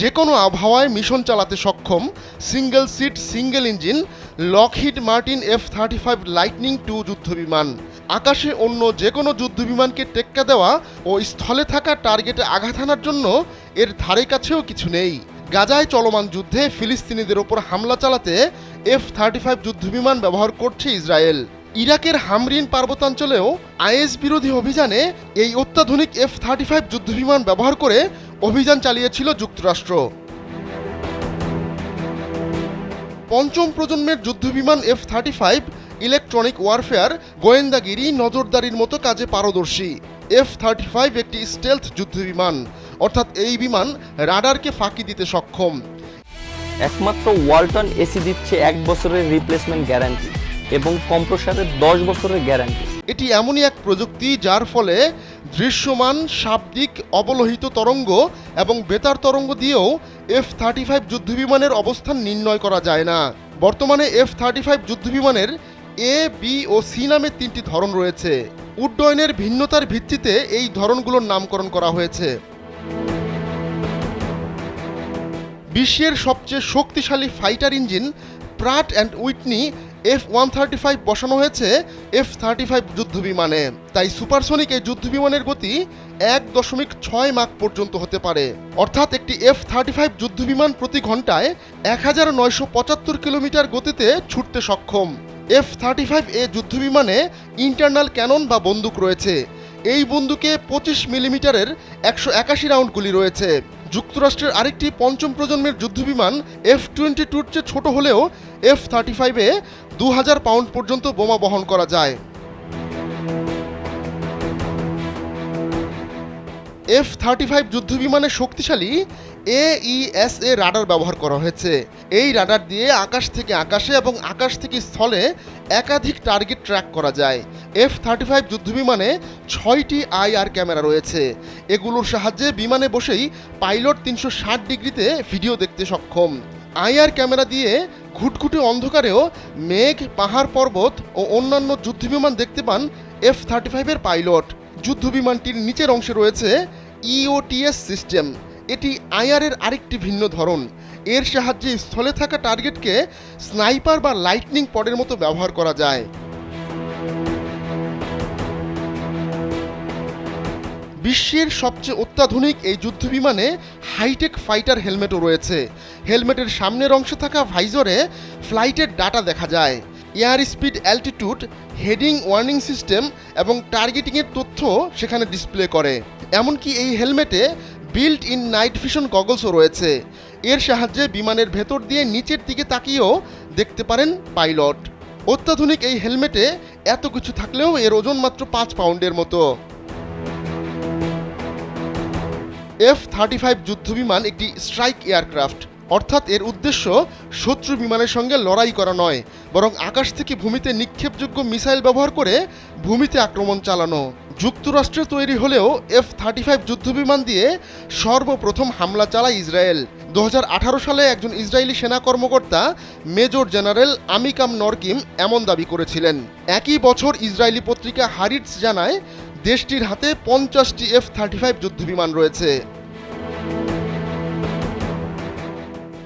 যে কোনো আবহাওয়ায় মিশন চালাতে সক্ষম, single seat, single engine Lockheed Martin F thirty five Lightning two যুদ্ধবিমান। আকাশে অন্য যে কোনো যুদ্ধবিমানকে টেক্কা দেওয়া ও স্থলে থাকা টার্গেটে আঘাত হানার জন্য এর ধারে কাছেও কিছু নেই। গাজায় চলমান যুদ্ধে ফিলিস্তিনিদের ওপর হামলা চালাতে এফ থার্টি ফাইভ যুদ্ধবিমান ব্যবহার করছে ইসরায়েল। ইরাকের হামরিন পার্বত্যাঞ্চলেও আইএস বিরোধী অভিযানে এই অত্যাধুনিক এফ থার্টি ফাইভ যুদ্ধবিমান ব্যবহার করে অভিযান চালিয়েছিল যুক্তরাষ্ট্র। পঞ্চম প্রজন্মের যুদ্ধবিমান F thirty five electronic warfare গোয়েন্দাগিরি নজরদারির মতো কাজে পারদর্শী। এফ থার্টি ফাইভ একটি স্টেলথ যুদ্ধবিমান অর্থাৎ এই বিমান রাডারকে ফাঁকি দিতে সক্ষম। একমাত্র ওয়ালটন এসি দিচ্ছে এক বছরের রিপ্লেসমেন্ট গ্যারান্টি এবং কম্প্রসারের দশ বছরের গ্যারান্টি এটি এমনই এক প্রযুক্তি যার ফলে দৃশ্যমান শাব্দিক অবলোহিত তরঙ্গ এবং বেতার তরঙ্গ দিয়েও এফ থার্টি ফাইভ যুদ্ধবিমানের অবস্থান নির্ণয় করা যায় না। বর্তমানে এফ থার্টি ফাইভ যুদ্ধবিমানের এ বি ও সি নামে তিনটি ধরন রয়েছে। উড্ডয়নের ভিন্নতার ভিত্তিতে এই ধরনগুলোর নামকরণ করা হয়েছে। বিশ্বের সবচেয়ে শক্তিশালী fighter engine Pratt and Whitney F one thirty five বসানো হয়েছে এফ থার্টি ফাইভ যুদ্ধবিমানে। তাই সুপারসনিক এই যুদ্ধবিমানের গতি এক দশমিক ছয় মাক পর্যন্ত হতে পারে। অর্থাৎ একটি এফ থার্টি ফাইভ যুদ্ধবিমান প্রতি ঘন্টায় এক হাজার নয়শো পঁচাত্তর কিলোমিটার গতিতে ছুটতে সক্ষম। এফ থার্টি ফাইভ এ যুদ্ধবিমানে ইন্টারনাল ক্যানন বা বন্দুক রয়েছে। এই বন্দুকে পঁচিশ মিলিমিটারের একশো একাশি রাউন্ড গুলি রয়েছে। যুক্তরাষ্ট্রের আরেকটি পঞ্চম প্রজন্মের যুদ্ধবিমান এফ টোয়েন্টি টুর চেয়ে ছোট হলেও এফ থার্টি ফাইভে দু হাজার পাউন্ড পর্যন্ত বোমা বহন করা যায়। এফ থার্টি ফাইভ যুদ্ধবিমানে শক্তিশালী এ রাডার ব্যবহার করা হয়েছে। এই রাডার দিয়ে আকাশ থেকে আকাশে এবং আকাশ থেকে স্থলে একাধিক টার্গেট ট্র্যাক করা যায়। এফ থার্টি ফাইভ যুদ্ধবিমানে ছয়টি আইআর ক্যামেরা রয়েছে। এগুলোর সাহায্যে বিমানে বসেই পাইলট তিনশো ষাট ডিগ্রিতে ভিডিও দেখতে সক্ষম। আইআর ক্যামেরা দিয়ে ঘুটঘুটে অন্ধকারেও মেঘ, পাহাড়, পর্বত ও অন্যান্য যুদ্ধবিমান দেখতে পান এফ থার্টি ফাইভের পাইলট। যুদ্ধবিমানটির নিচের অংশে রয়েছে E ইওটিএস সিস্টেম এটি আইআরের আরেকটি ভিন্ন ধরন। এর সাহায্যে স্থলে থাকা টার্গেটকে স্নাইপার বা লাইটনিং পডের মতো ব্যবহার করা যায়। বিশ্বের সবচেয়ে অত্যাধুনিক এই যুদ্ধবিমানে হাইটেক ফাইটার হেলমেটও রয়েছে। হেলমেটের সামনের অংশে থাকা ভাইজরে ফ্লাইটের ডাটা দেখা যায়। Air speed altitude heading warning system এবং টার্গেটিংয়ের তথ্য সেখানে ডিসপ্লে করে। এমনকি এই হেলমেটে বিল্ট ইন নাইট ভিশন গগলসও রয়েছে। এর সাহায্যে বিমানের ভেতর দিয়ে নিচের দিকে তাকিয়েও দেখতে পারেন পাইলট অত্যাধুনিক এই হেলমেটে এত কিছু থাকলেও এর ওজন মাত্র পাঁচ পাউন্ডের মতো। এফ থার্টি ফাইভ যুদ্ধবিমান একটি স্ট্রাইক এয়ারক্রাফট অর্থাৎ এর উদ্দেশ্য শত্রু বিমানের সঙ্গে লড়াই করা নয়, বরং আকাশ থেকে ভূমিতে নিক্ষেপযোগ্য মিসাইল ব্যবহার করে ভূমিতে আক্রমণ চালানো। যুক্তরাষ্ট্রে তৈরি হলেও এফ থার্টি ফাইভ যুদ্ধবিমান দিয়ে সর্বপ্রথম হামলা চালায় ইসরায়েল। দু হাজার আঠারো সালে একজন ইসরায়েলি সেনা কর্মকর্তা মেজর জেনারেল আমিকাম নরকিম এমন দাবি করেছিলেন। একই বছর ইসরায়েলি পত্রিকা হারিটস জানায়, দেশটির হাতে পঞ্চাশটি এফ থার্টি ফাইভ যুদ্ধবিমান রয়েছে।